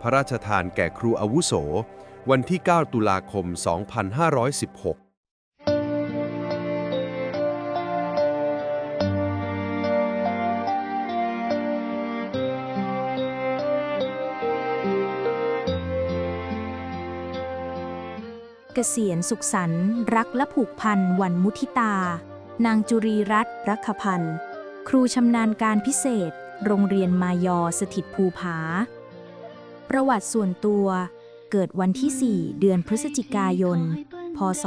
พระราชทานแก่ครูอาวุโส วันที่ 9 ตุลาคม 2516เกษียณสุขสันต์รักและผูกพันวันมุทิตา นางจุรีรัตน์รักพันธ์ ครูชำนาญการพิเศษ โรงเรียนมายอสถิตภูผา ประวัติส่วนตัว เกิดวันที่ 4 เดือนพฤศจิกายน พศ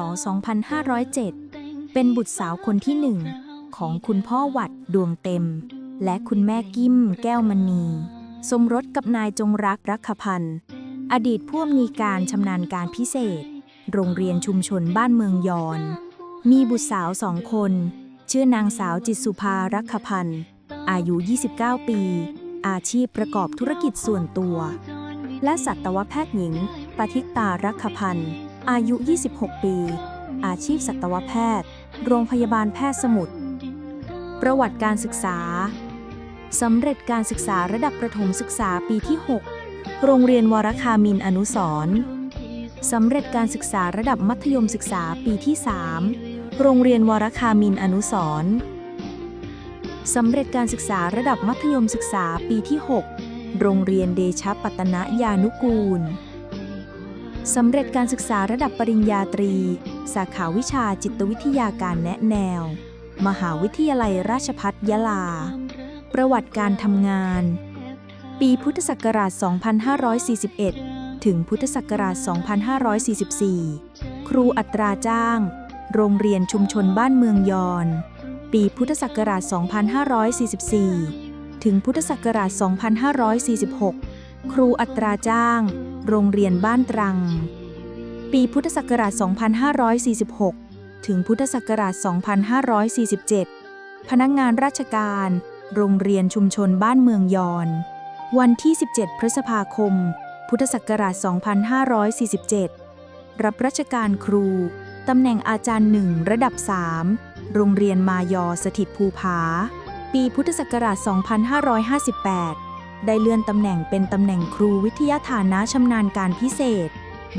2507 เป็นบุตรสาวคนที่หนึ่งของคุณพ่อวัดดวงเต็ม และคุณแม่กิ้มแก้วมณี สมรสกับนายจงรักรักพันธ์อดีตผู้อำนวยการชำนาญการพิเศษ โรงเรียนชุมชนบ้านเมืองยอน มีบุตรสาวสองคน ชื่อนางสาวจิตสุภารักขพันธ์อายุ 29 ปี อาชีพประกอบธุรกิจส่วนตัว และสัตวแพทย์หญิงปฏิตารักขพันธ์ อายุ 26 ปี อาชีพสัตวแพทย์ โรงพยาบาลแพทย์สมุทร ประวัติการศึกษา สำเร็จการศึกษาระดับประถมศึกษาปีที่ 6 โรงเรียนวรคามินอนุสรสำเร็จการศึกษาระดับมัธยมศึกษาปีที่ 3 โรงเรียนวรคามินอนุสรสำเร็จการศึกษาระดับมัธยมศึกษาปีที่ 6 โรงเรียนเดชปัตนยานุกูล สำเร็จการศึกษาระดับปริญญาตรี สาขาวิชาจิตวิทยาการแนะแนว มหาวิทยาลัยราชภัฏยะลา ประวัติการทำงาน ปีพุทธศักราช 2541 ถึงพุทธศักราช 2544 ครูอัตราจ้าง โรงเรียนชุมชนบ้านเมืองยอน ปีพุทธศักราช 2544 ถึงพุทธศักราช 2546 ครูอัตราจ้าง โรงเรียนบ้านตรัง ปีพุทธศักราช 2546 ถึงพุทธศักราช 2547 พนักงานราชการ โรงเรียนชุมชนบ้านเมืองยอน วันที่ 17 พฤษภาคม พุทธศักราช 2547 รับราชการครู ตำแหน่งอาจารย์หนึ่งระดับ 3 โรงเรียนมายอสถิตภูผา ปีพุทธศักราช 2558 ได้เลื่อนตำแหน่งเป็นตำแหน่งครูวิทยาฐานะชำนาญการพิเศษ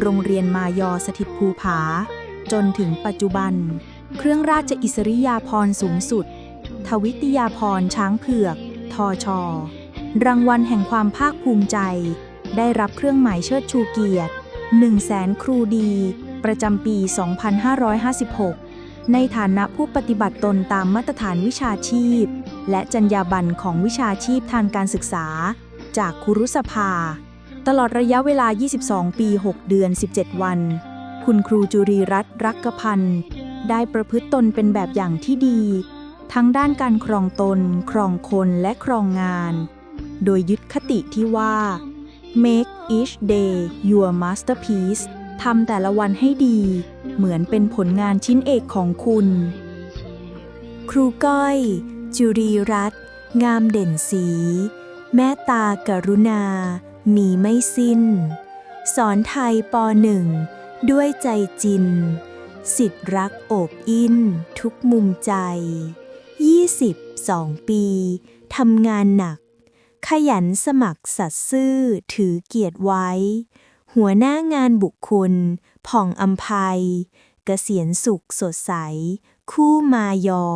โรงเรียนมายอสถิตภูผา จนถึงปัจจุบัน เครื่องราชอิสริยาภรณ์สูงสุด ทวิตยาภรณ์ช้างเผือก ทอชอรางวัลแห่งความภาคภูมิใจ ได้รับเครื่องหมายเชิดชูเกียรติ1แสนครูดี ประจำปี 2556 ในฐานะผู้ปฏิบัติตนตามมาตรฐานวิชาชีพ และจรรยาบรรณของวิชาชีพทางการศึกษา จากครุสภา ตลอดระยะเวลา 22 ปี 6 เดือน 17 วัน คุณครูจุรีรัตน์รักกพันธ์ได้ประพฤติตนเป็นแบบอย่างที่ดี ทั้งด้านการครองตน ครองคนและครองงาน โดยยึดคติที่ว่า make each day your masterpiece ทำแต่ละวันให้ดี เหมือนเป็นผลงานชิ้นเอกของคุณ ครูก้อย จุรีรัตน์งามเด่นสี แม่ตากรุณา มีไม่สิ้น สอนไทยปหนึ่ง ด้วยใจจิน สิทธิรักโอบอินทุกมุมใจ 22 ปี ทำงานหนัก ขยันสมัครสัตย์ซื่อถือเกียรติไว้ หัวหน้างานบุคคล ผ่องอัมภัยเกษียณสุขสดใส คู่มายอ